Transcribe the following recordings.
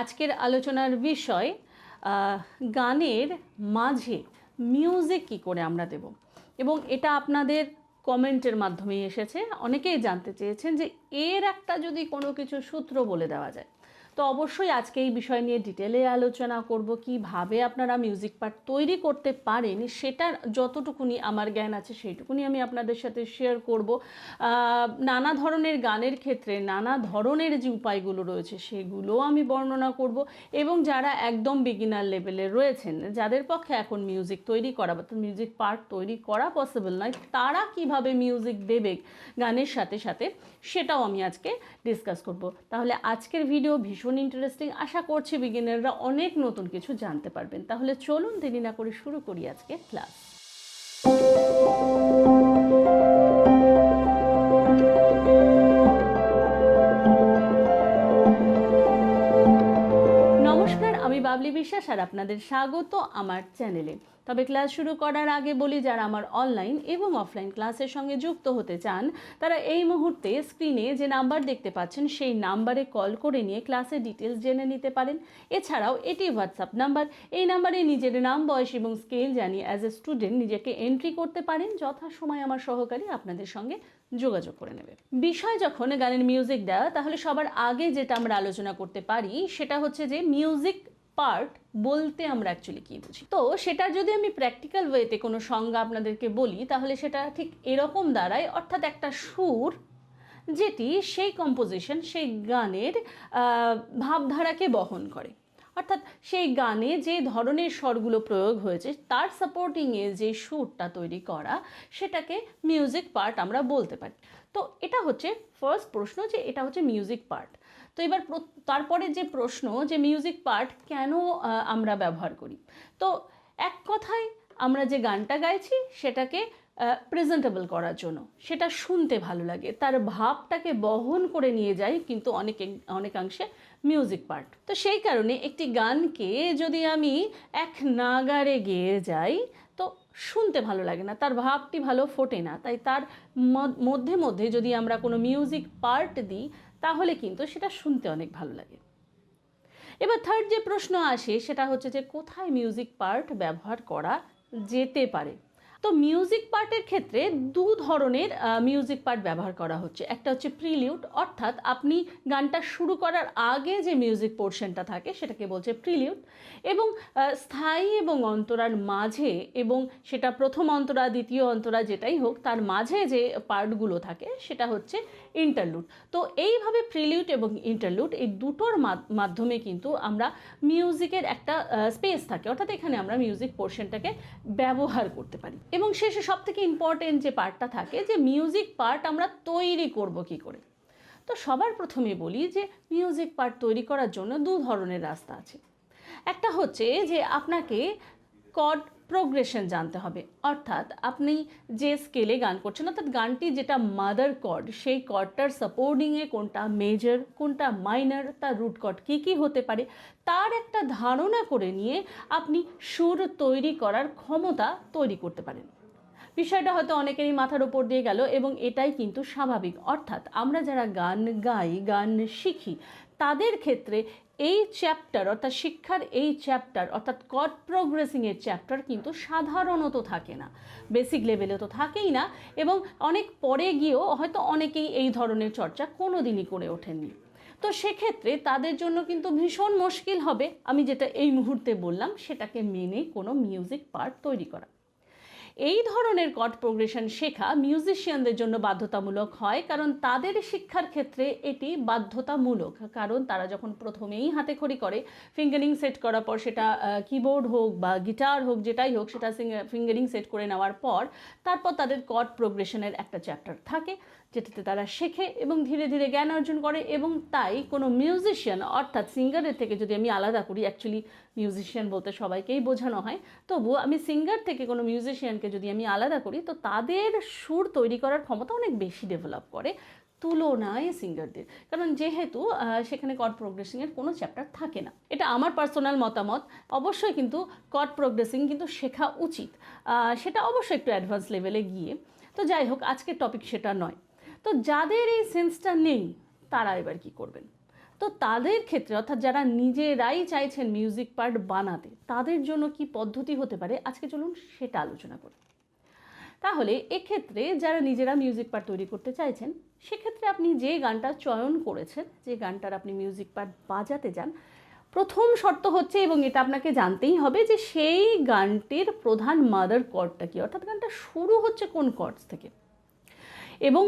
আজকের আলোচনার বিষয় গানের মাঝে মিউজিক কি করে আমরা দেব? এবং এটা আপনাদের কমেন্টের মাধ্যমে এসেছে। অনেকেই জানতে চেয়েছেন যে এর একটা যদি কোনো কিছু সূত্র বলে দেওয়া যায়। তো অবশ্যই আজকে এই বিষয় নিয়ে ডিটেলে আলোচনা করব, কীভাবে আপনারা মিউজিক পার্ট তৈরি করতে পারেন, সেটার যতটুকুনি আমার জ্ঞান আছে সেইটুকুনি আমি আপনাদের সাথে শেয়ার করব। নানা ধরনের গানের ক্ষেত্রে নানা ধরনের যে উপায়গুলো রয়েছে সেগুলো আমি বর্ণনা করব এবং যারা একদম বিগিনার লেভেলে রয়েছেন, যাদের পক্ষে এখন মিউজিক তৈরি করা বা মিউজিক পার্ট তৈরি করা পসিবল নয়, তারা কীভাবে মিউজিক দেবে গানের সাথে সাথে সেটাও আমি আজকে ডিসকাস করব। তাহলে আজকের ভিডিও ভীষণ ইন্টারেস্টিং আশা করছি বিগিনাররা অনেক নতুন কিছু জানতে পারবেন। তাহলে চলুন দেরি না করে শুরু করি আজকে ক্লাস বাবলি বিশ্বাস আর আপনাদের স্বাগত আমার চ্যানেলে। তবে ক্লাস শুরু করার আগে বলি, যারা আমার অনলাইন এবং অফলাইন ক্লাসের সঙ্গে যুক্ত হতে চান, তারা এই মুহূর্তে স্ক্রিনে যে নাম্বার দেখতে পাচ্ছেন, সেই নাম্বারে কল করে নিয়ে ক্লাসের ডিটেলস জেনে নিতে পারেন। এছাড়াও এটি হোয়াটসঅ্যাপ নাম্বার এই নাম্বারে নিজের নাম, বয়স এবং স্কেল জানিয়ে অ্যাজ এ স্টুডেন্ট নিজেকে এন্ট্রি করতে পারেন, যথাসময় আমার সহকারী আপনাদের সঙ্গে যোগাযোগ করে নেবে। বিষয় যখন গানের মিউজিক দেওয়া, তাহলে সবার আগে যেটা আমরা আলোচনা করতে পারি, সেটা হচ্ছে যে মিউজিক পার্ট বলতে আমরা অ্যাকচুয়ালি কী বুঝি? তো সেটার যদি আমি প্র্যাকটিক্যাল ওয়েতে কোনো সংজ্ঞা আপনাদেরকে বলি, তাহলে সেটা ঠিক এরকম দাঁড়ায় অর্থাৎ একটা সুর, যেটি সেই কম্পোজিশন সেই গানের ভাবধারাকে বহন করে। অর্থাৎ সেই গানে যে ধরনের স্বরগুলো প্রয়োগ হয়েছে, তার সাপোর্টিংয়ে যে সুরটা তৈরি করা, সেটাকে মিউজিক পার্ট আমরা বলতে পারি। তো এটা হচ্ছে ফার্স্ট প্রশ্ন যে, এটা হচ্ছে মিউজিক পার্ট তো এবার তারপরে যে প্রশ্ন যে মিউজিক পার্ট কেন আমরা ব্যবহার করি? তো এক কথায় আমরা যে গানটা গাইছি সেটাকে প্রেজেন্টেবল করার জন্য, সেটা শুনতে ভালো লাগে, তার ভাবটাকে বহন করে নিয়ে যায় কিন্তু অনেক, অনেকাংশে মিউজিক পার্ট তো সেই কারণে একটি গানকে যদি আমি এক নাগারে গেয়ে যাই, তো শুনতে ভালো লাগে না, তার ভাবটি ভালো ফোটে না, তাই তার মধ্যে মধ্যে যদি আমরা কোনো মিউজিক পার্ট দিই তাহলে কিন্তু সেটা শুনতে অনেক ভালো লাগে। এবার থার্ড যে প্রশ্ন আসে সেটা হচ্ছে যে কোথায় মিউজিক পার্ট ব্যবহার করা যেতে পারে? তো মিউজিক পার্টের ক্ষেত্রে দু ধরনের মিউজিক পার্ট ব্যবহার করা হচ্ছে। একটা হচ্ছে প্রিলিউড অর্থাৎ আপনি গানটা শুরু করার আগে যে মিউজিক পোর্শনটা থাকে, সেটাকে বলছে প্রিলিউড এবং স্থায়ী এবং অন্তরার মাঝে এবং সেটা প্রথম অন্তরা, দ্বিতীয় অন্তরা যেটাই হোক, তার মাঝে যে পার্টগুলো থাকে, সেটা হচ্ছে ইন্টারলুড তো এইভাবে প্রিলিউড এবং ইন্টারলুড এই দুটোর মাধ- মাধ্যমে কিন্তু আমরা মিউজিকের একটা স্পেস থাকে। অর্থাৎ এখানে আমরা মিউজিক পোর্শনটাকে ব্যবহার করতে পারি। এবং শেষে সব থেকে ইম্পর্টেন্ট যে পার্টটা থাকে যে মিউজিক পার্ট আমরা তৈরি করব কি করে? তো সবার প্রথমে বলি যে মিউজিক পার্ট তৈরি করার জন্য দু ধরনের রাস্তা আছে। একটা হচ্ছে যে আপনাকে কর্ড প্রোগ্রেশন জানতে হবে। অর্থাৎ আপনি যে স্কেলে গান করছেন, অর্থাৎ গানটি যেটা মাদার কর্ড সেই কর্ডটার সাপোর্টিংয়ে কোনটা মেজর কোনটা মাইনার তার রুট কর্ড কী কী হতে পারে, তার একটা ধারণা করে নিয়ে আপনি সুর তৈরি করার ক্ষমতা তৈরি করতে পারেন। বিষয়টা হয়তো অনেকেরই মাথার উপর দিয়ে গেল এবং এটাই কিন্তু স্বাভাবিক। অর্থাৎ আমরা যারা গান গাই, গান শিখি, তাদের ক্ষেত্রে এই চ্যাপ্টার অর্থাৎ শিক্ষার এই চ্যাপ্টার অর্থাৎ কড প্রোগ্রেসিংয়ের চ্যাপ্টার কিন্তু সাধারণত থাকে না। বেসিক লেভেলে তো থাকেই না এবং অনেক পরে গিয়েও হয়তো অনেকেই এই ধরনের চর্চা কোনো দিনই করে ওঠেননি। তো সেক্ষেত্রে তাদের জন্য কিন্তু ভীষণ মুশকিল হবে। আমি যেটা এই মুহূর্তে বললাম, সেটাকে মেনে কোনো মিউজিক পার্ট তৈরি করা। এই ধরনের কট প্রোগ্রেশন শেখা মিউজিশিয়ানদের জন্য বাধ্যতামূলক হয়, কারণ তাদের শিক্ষার ক্ষেত্রে এটি বাধ্যতামূলক। কারণ তারা যখন প্রথমেই হাতে খড়ি করে ফিঙ্গারিং সেট করার পর সেটা কিবোর্ড হোক বা গিটার হোক, যেটাই হোক, সেটা ফিঙ্গারিং সেট করে নেওয়ার পর, তারপর তাদের কট প্রোগ্রেশনের একটা চ্যাপ্টার থাকে। যেটাতে তারা শেখে এবং ধীরে ধীরে জ্ঞান অর্জন করে এবং তাই কোনো মিউজিশিয়ান অর্থাৎ সিঙ্গারের থেকে যদি আমি আলাদা করি অ্যাকচুয়ালি মিউজিশিয়ান বলতে সবাইকেই বোঝানো হয় তবুও আমি সিঙ্গার থেকে কোনো মিউজিশিয়ানকে যদি আমি আলাদা করি, তো তাদের সুর তৈরি করার ক্ষমতা অনেক বেশি ডেভেলপ করে তুলনায় সিঙ্গারদের কারণ যেহেতু সেখানে কড প্রোগ্রেসিংয়ের কোনো চ্যাপ্টার থাকে না। এটা আমার পার্সোনাল মতামত। অবশ্যই কিন্তু কড প্রোগ্রেসিং কিন্তু শেখা উচিত। সেটা অবশ্যই একটু অ্যাডভান্স লেভেলে গিয়ে। তো যাই হোক, আজকের টপিক সেটা নয়। তো যাদের এই সেন্সটা নেই, তারা এবার কি করবেন? তো তাদের ক্ষেত্রে, অর্থাৎ যারা নিজেরাই চাইছেন মিউজিক পার্ট বানাতে, তাদের জন্য কি পদ্ধতি হতে পারে? আজকে চলুন সেটা আলোচনা করি। তাহলে এক্ষেত্রে যারা নিজেরা মিউজিক পার্ট তৈরি করতে চাইছেন, সেক্ষেত্রে আপনি যে গানটা চয়ন করেছেন, যে গানটার আপনি মিউজিক পার্ট বাজাতে যান, প্রথম শর্ত হচ্ছে, এবং এটা আপনাকে জানতেই হবে, যে সেই গানটির প্রধান মাদার কর্ডটা কি? অর্থাৎ গানটা শুরু হচ্ছে কোন কর্ডস থেকে? এবং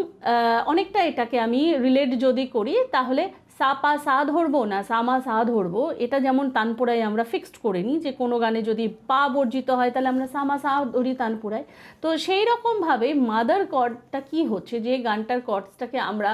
অনেকটা এটাকে আমি রিলেট যদি করি, তাহলে সা পা সা ধরবো না সামা সা ধরবো, এটা যেমন তানপুরায় আমরা ফিক্সড করে নিই, যে কোনো গানে যদি পা বর্জিত হয়, তাহলে আমরা সামা সা ধরি তানপুরায়। তো সেই রকমভাবে মাদার কর্ডটা কি হচ্ছে, যে গানটার কর্ডসটাকে আমরা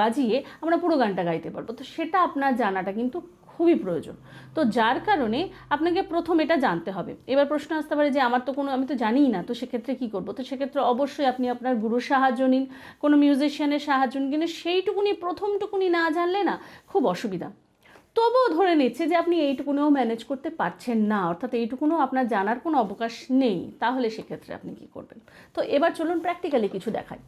বাজিয়ে আমরা পুরো গানটা গাইতে পারব। তো সেটা আপনার জানাটা কিন্তু খুবই প্রয়োজন। তো যার কারণে আপনাকে প্রথম এটা জানতে হবে। এবার প্রশ্ন আসতে পারে যে আমার তো কোনো, আমি তো জানিই না, তো সেক্ষেত্রে কী করব? তো সেক্ষেত্রে অবশ্যই আপনি আপনার গুরুর সাহায্য নিন, কোনো মিউজিশিয়ানের সাহায্য নিন, কিন্তু সেইটুকুনি, প্রথমটুকুনি না জানলে না খুব অসুবিধা। তবুও ধরে নিচ্ছে যে আপনি এইটুকুনেও ম্যানেজ করতে পারছেন না, অর্থাৎ এইটুকুনও আপনার জানার কোনো অবকাশ নেই, তাহলে সেক্ষেত্রে আপনি কি করবেন? তো এবার চলুন প্র্যাকটিক্যালি কিছু দেখাই।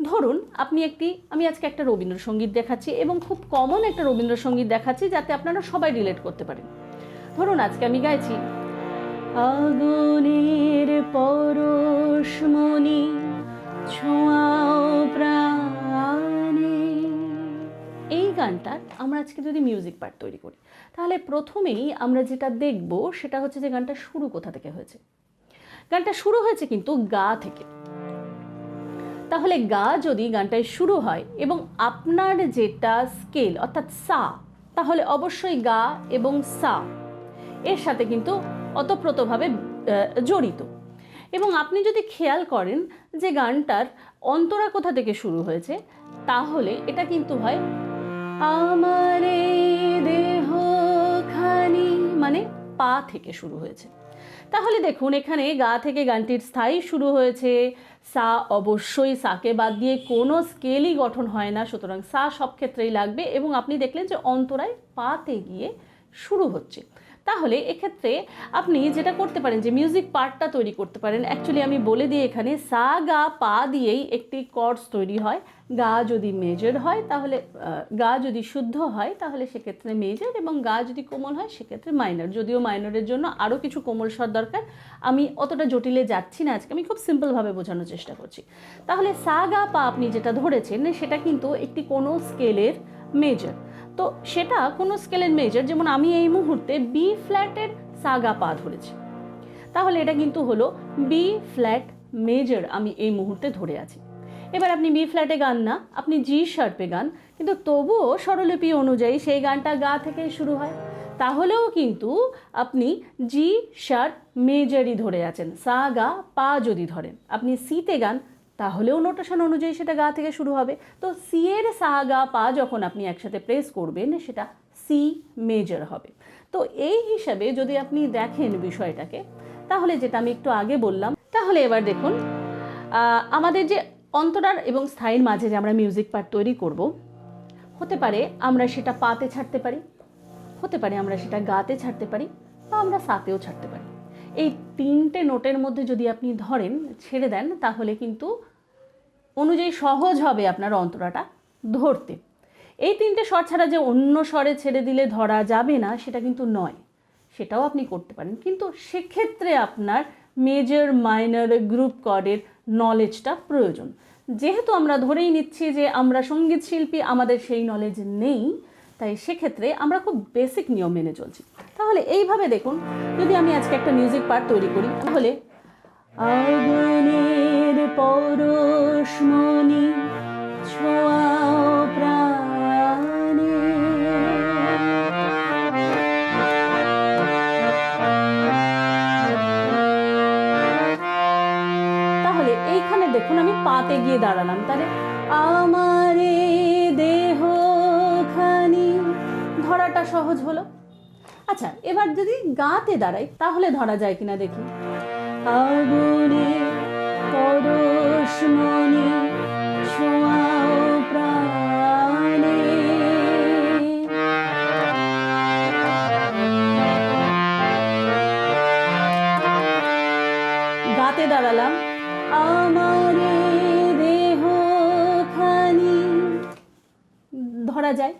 ধরুন, আপনি একটি, আমি আজকে একটা রবীন্দ্রসঙ্গীত দেখাচ্ছি এবং খুব কমন একটা রবীন্দ্রসঙ্গীত দেখাচ্ছি যাতে আপনারা সবাই রিলেট করতে পারেন। ধরুন, আজকে আমি গাইছি, আগুনের পরশমণি ছোঁয়াও প্রাণে। এই গানটার আমরা আজকে যদি মিউজিক পার্ট তৈরি করি, তাহলে প্রথমেই আমরা যেটা দেখব সেটা হচ্ছে যে গানটা শুরু কোথা থেকে হয়েছে। গানটা শুরু হয়েছে কিন্তু গা থেকে। তাহলে গা যদি গানটায় শুরু হয় এবং আপনার যেটা স্কেল অর্থাৎ সা, তাহলে অবশ্যই গা এবং সা এর সাথে কিন্তু অতপ্রতভাবে জড়িত। এবং আপনি যদি খেয়াল করেন যে গানটার অন্তরা কোথা থেকে শুরু হয়েছে, তাহলে এটা কিন্তু হয় আমার এই দেহখানি মানে পা থেকে শুরু হয়েছে। তাহলে দেখুন, এখানে গা থেকে গানটির স্থায়ী শুরু হয়েছে। সা অবশ্যই সাকে বাদ দিয়ে কোনো স্কেলই গঠন হয় না, সুতরাং সা সব ক্ষেত্রেই লাগবে এবং আপনি দেখলেন যে অন্তরায় পাতে গিয়ে শুরু হচ্ছে। তাহলে এক্ষেত্রে আপনি যেটা করতে পারেন যে মিউজিক পার্টটা তৈরি করতে পারেন। অ্যাকচুয়ালি আমি বলে দিই এখানে, সা, গা, পা দিয়েই একটি কর্ডস তৈরি হয়। গা যদি মেজর হয় তাহলে গা যদি শুদ্ধ হয় তাহলে সেক্ষেত্রে মেজর এবং গা যদি কোমল হয় সেক্ষেত্রে মাইনর যদিও মাইনরের জন্য আরও কিছু কোমল স্বর দরকার। আমি অতটা জটিলে যাচ্ছি না আজকে, আমি খুব সিম্পলভাবে বোঝানোর চেষ্টা করছি। তাহলে সা, গা, পা আপনি যেটা ধরেছেন সেটা কিন্তু একটি কোনো স্কেলের মেজর তো সেটা কোনো স্কেলের মেজর যেমন আমি এই মুহূর্তে বি ফ্ল্যাটের সাগা পা ধরেছি। তাহলে এটা কিন্তু হলো বি ফ্ল্যাট মেজর আমি এই মুহূর্তে ধরে আছি। এবার আপনি বি ফ্ল্যাটে গান না, আপনি জি শার্পে গান। কিন্তু তবুও স্বরলিপি অনুযায়ী সেই গানটা গা থেকে শুরু হয়। তাহলেও কিন্তু আপনি জি শার্প মেজরই ধরে আছেন। সা গা পা যদি ধরেন, আপনি সিতে গান তাহলেও নোটেশন অনুযায়ী সেটা গা থেকে শুরু হবে। তো সি এর সা, গা, পা যখন আপনি একসাথে প্রেস করবেন, সেটা সি মেজর হবে। তো এই হিসাবে যদি আপনি দেখেন বিষয়টাকে, তাহলে যেটা আমি একটু আগে বললাম, তাহলে এবার দেখুন আমাদের যে অন্তরার এবং স্থায়ীর মাঝে যে আমরা মিউজিক পার্ট তৈরি করব, হতে পারে আমরা সেটা পাতে ছাড়তে পারি, হতে পারে আমরা সেটা গাতে ছাড়তে পারি, বা আমরা সাতেও ছাড়তে পারি। এই তিনটে নোটের মধ্যে যদি আপনি ধরেন, ছেড়ে দেন, তাহলে কিন্তু অনুযায়ী সহজ হবে আপনার অন্তরাটা ধরতে। এই তিনটে স্বর ছাড়া যে অন্য স্বরে ছেড়ে দিলে ধরা যাবে না, সেটা কিন্তু নয়। সেটাও আপনি করতে পারেন। কিন্তু সেক্ষেত্রে আপনার মেজর মাইনর গ্রুপ কর্ডের নলেজটা প্রয়োজন। যেহেতু আমরা ধরেই নিচ্ছি যে আমরা সংগীত শিল্পী, আমাদের সেই নলেজ নেই, তাই সেক্ষেত্রে আমরা খুব বেসিক নিয়ম মেনে চলছি। তাহলে এইভাবে দেখুন, যদি আমি আজকে একটা মিউজিক পার্ট তৈরি করি, তাহলে আগুনের পরশমণি ছোঁয়াও প্রাণে। তাহলে এইখানে দেখুন, আমি পাতে গিয়ে দাঁড়ালাম। তাহলে আমার দেহ খানি ধরাটা সহজ হলো। আচ্ছা এবার যদি গাতে দাঁড়াই, তাহলে ধরা যায় কিনা দেখি। আগুনে আমার ধরা যায়।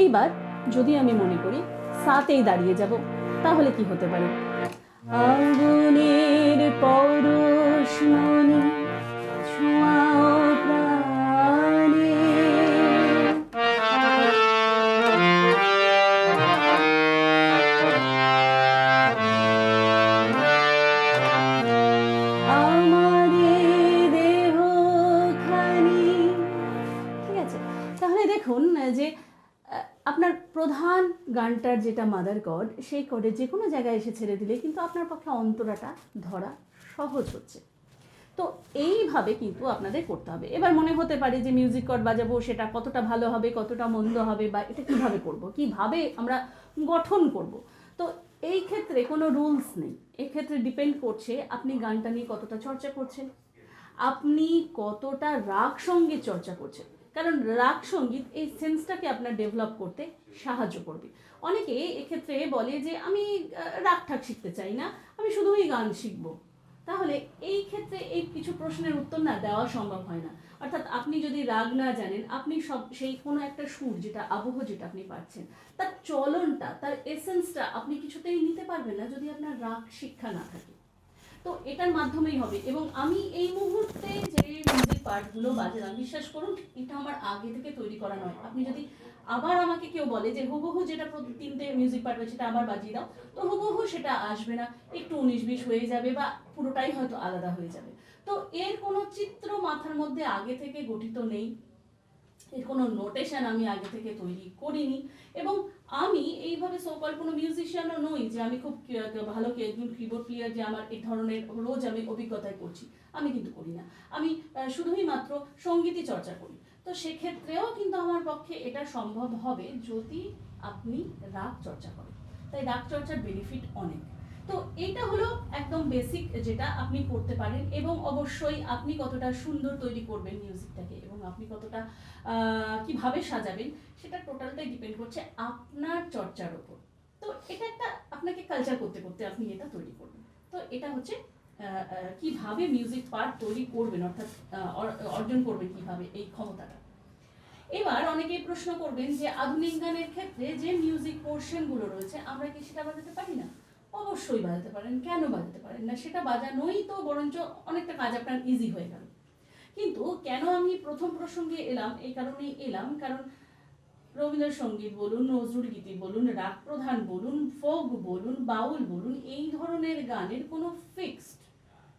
এইবার যদি আমি মনে করি সাতেই দাঁড়িয়ে যাব, তাহলে কি হতে পারে? আগুনের পরশ দেহ ঠিক আছে, তাহলে দেখুন যে আপনার প্রধান গানটার যেটা মাদার কর্ড, সেই কর্ডে যে কোনো জায়গায় এসে ছেড়ে দিলে কিন্তু আপনার পক্ষে অন্তরাটা ধরা সহজ হচ্ছে। তো এইভাবে কিন্তু আপনাদের করতে হবে। এবার মনে হতে পারে যে মিউজিক কর্ড বাজাবো, সেটা কতটা ভালো হবে, কতটা মন্দ হবে, বা এটা কীভাবে করব, কীভাবে আমরা গঠন করব। তো এই ক্ষেত্রে কোনো রুলস নেই। এক্ষেত্রে ডিপেন্ড করছে আপনি গানটা নিয়ে কতটা চর্চা করছেন। আপনি কতটা রাগ সংগীত চর্চা করছেন। কারণ রাগ সংগীত এই সেন্সটাকে আপনার ডেভেলপ করতে সাহায্য করবে। অনেকে এক্ষেত্রে বলে যে, আমি রাগ ঠাক শিখতে চাই না। আমি শুধুই গান শিখব। তাহলে এই ক্ষেত্রে এই কিছু প্রশ্নের উত্তর না দেওয়া সম্ভব হয় না। অর্থাৎ আপনি যদি রাগ না জানেন, আপনি সব সেই কোনো একটা সুর যেটা আবহ যেটা আপনি পাচ্ছেন, তার চলনটা, তার এসেন্সটা আপনি কিছুতেই নিতে পারবেন না যদি আপনার রাগ শিক্ষা না থাকে। তো এটার মাধ্যমেই হবে এবং আমি এই মুহূর্তে যে মিউজিক পার্টগুলো বাজালাম, বিশ্বাস করুন, এটা আমার আগে থেকে তৈরি করা নয়। আপনি যদি আবার আমাকে কেউ বলে যে হুবহু যেটা তিনটে মিউজিক পার্ট সেটা আবার বাজিয়ে দাও, তো হুবহু সেটা আসবে না। একটু উনিশ বিশ হয়ে যাবে বা পুরোটাই হয়তো আলাদা হয়ে যাবে। তো এর কোনো চিত্র মাথার মধ্যে আগে থেকে গঠিত নেই। এর কোনো নোটেশন আমি আগে থেকে তৈরি করিনি। এবং আমি এইভাবে সোকল কোনো মিউজিশিয়ানও নই যে আমি খুব ভালো একজন কিবোর্ড প্লেয়ার যে আমার এই ধরনের রোজ আমি অভিজ্ঞতায় করছি। আমি কিন্তু করি না। আমি শুধুই মাত্র সঙ্গীতই চর্চা করি। তো সেক্ষেত্রেও কিন্তু আমার পক্ষে এটা সম্ভব হবে যদি আপনি রাগ চর্চা করেন। তাই রাগ চর্চার বেনিফিট অনেক। তো এটা হলো একদম বেসিক যেটা আপনি করতে পারেন এবং অবশ্যই আপনি কতটা সুন্দর তৈরি করবেন মিউজিকটাকে এবং আপনি কতটা কীভাবে সাজাবেন সেটা টোটালটাই ডিপেন্ড করছে আপনার চর্চার ওপর তো এটা একটা আপনাকে কালচার করতে করতে আপনি এটা তৈরি করবেন। তো এটা হচ্ছে কীভাবে মিউজিক পার্ট তৈরি করবেন, অর্থাৎ অর্জন করবেন কীভাবে এই ক্ষমতাটা? এবার অনেকেই প্রশ্ন করবেন যে আধুনিক গানের ক্ষেত্রে যে মিউজিক পোর্শনগুলো রয়েছে, আমরা কি সেটা বাজাতে পারি না? অবশ্যই বাজাতে পারেন। কেন বাজাতে পারেন না? সেটা বাজানোই তো বরঞ্চ অনেকটা কাজ আপনার ইজি হয়ে গেল। কিন্তু কেন আমি প্রথম প্রসঙ্গে এলাম? এই কারণেই এলাম। কারণ রবীন্দ্রসঙ্গীত বলুন, নজরুল গীতি বলুন রাগ প্রধান বলুন, ফোক বলুন, বাউল বলুন, এই ধরনের গানের কোনো ফিক্সড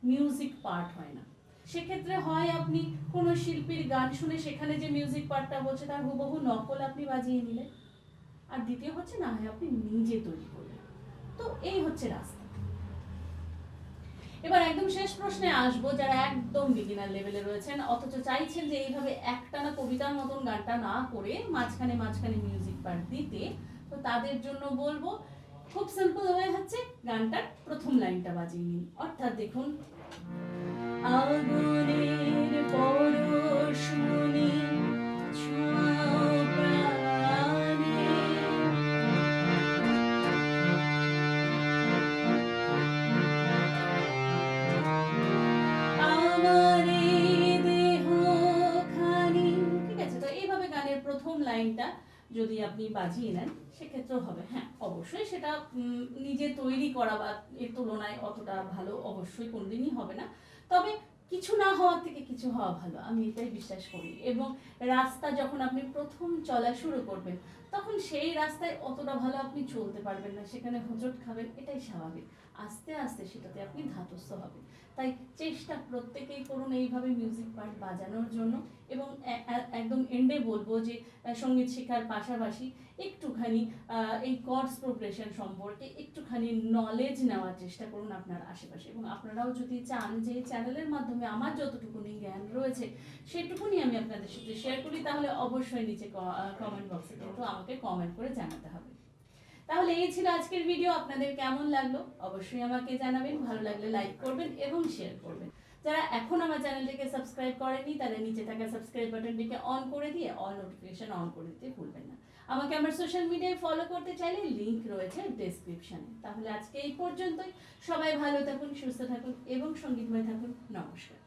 মিউজিক পার্ট হয় না। সেক্ষেত্রে হয় আপনি কোনো শিল্পীর গান শুনে সেখানে যে মিউজিক পার্টটা বলছে তার হুবহু নকল আপনি বাজিয়ে নিলেন। আর দ্বিতীয় হচ্ছে না হয় আপনি নিজে তৈরি করলেন। তো এই হচ্ছে রাস্তা। এবার একদম শেষ প্রশ্নে আসব, যারা একদম বিগিনার লেভেলে রয়েছেন, অথচ চাইছেন যে এইভাবে একটানা কবিতার মতন গানটা না করে মাঝখানে মাঝখানে মিউজিক পার্ট দিতে, তো তাদের জন্য বলব খুব সিম্পল হয়ে হচ্ছে গানটার প্রথম লাইনটা বাজিয়ে নিন। অর্থাৎ দেখুন। আগুনের পরশ যদি আপনি বাজিয়ে নেন, সেক্ষেত্রেও হবে। হ্যাঁ অবশ্যই সেটা নিজে তৈরি করা বা এর তুলনায় অতটা ভালো অবশ্যই কোনোদিনই হবে না। তবে কিছু না হওয়ার থেকে কিছু হওয়া ভালো, আমি এটাই বিশ্বাস করি। এবং রাস্তা যখন আপনি প্রথম চলা শুরু করবেন, তখন সেই রাস্তায় অতটা ভালো আপনি চলতে পারবেন না। সেখানে হোঁচট খাবেন, এটাই স্বাভাবিক। আস্তে আস্তে সেটাতে আপনি ধাতস্থ হবেন। তাই চেষ্টা প্রত্যেকেই করুন এইভাবে মিউজিক পার্ট বাজানোর জন্য এবং একদম এন্ডে বলব যে সংগীত শেখার পাশাপাশি একটুখানি এই কর্ডস প্রোগ্রেশন সম্পর্কে একটুখানি নলেজ নেওয়ার চেষ্টা করুন আপনার আশেপাশে। এবং আপনারাও যদি চান যে এই চ্যানেলের মাধ্যমে আমার যতটুকুনি জ্ঞান রয়েছে সেটুকুনি আমি আপনাদের সাথে শেয়ার করি, তাহলে অবশ্যই নিচে কমেন্ট বক্সে কিন্তু আমাকে কমেন্ট করে জানাতে হবে। তাহলে এই ছিল আজকের ভিডিও আপনাদের কেমন লাগল? অবশ্যই আমাকে জানাবেন। ভালো লাগলে লাইক করবেন এবং শেয়ার করবেন। যারা এখন আমার চ্যানেলটিকে সাবস্ক্রাইব করেনি তারা নিচে থাকা সাবস্ক্রাইব বাটনটিকে অন করে দিয়ে অল নোটিফিকেশন অন করে দিতে ভুলবেন না। আমাকে আমার সোশ্যাল মিডিয়ায় ফলো করতে চাইলে লিংক রয়েছে ডেসক্রিপশনে তাহলে আজকে এই পর্যন্তই। সবাই ভালো থাকুন, সুস্থ থাকুন এবং সঙ্গীতময় থাকুন। নমস্কার।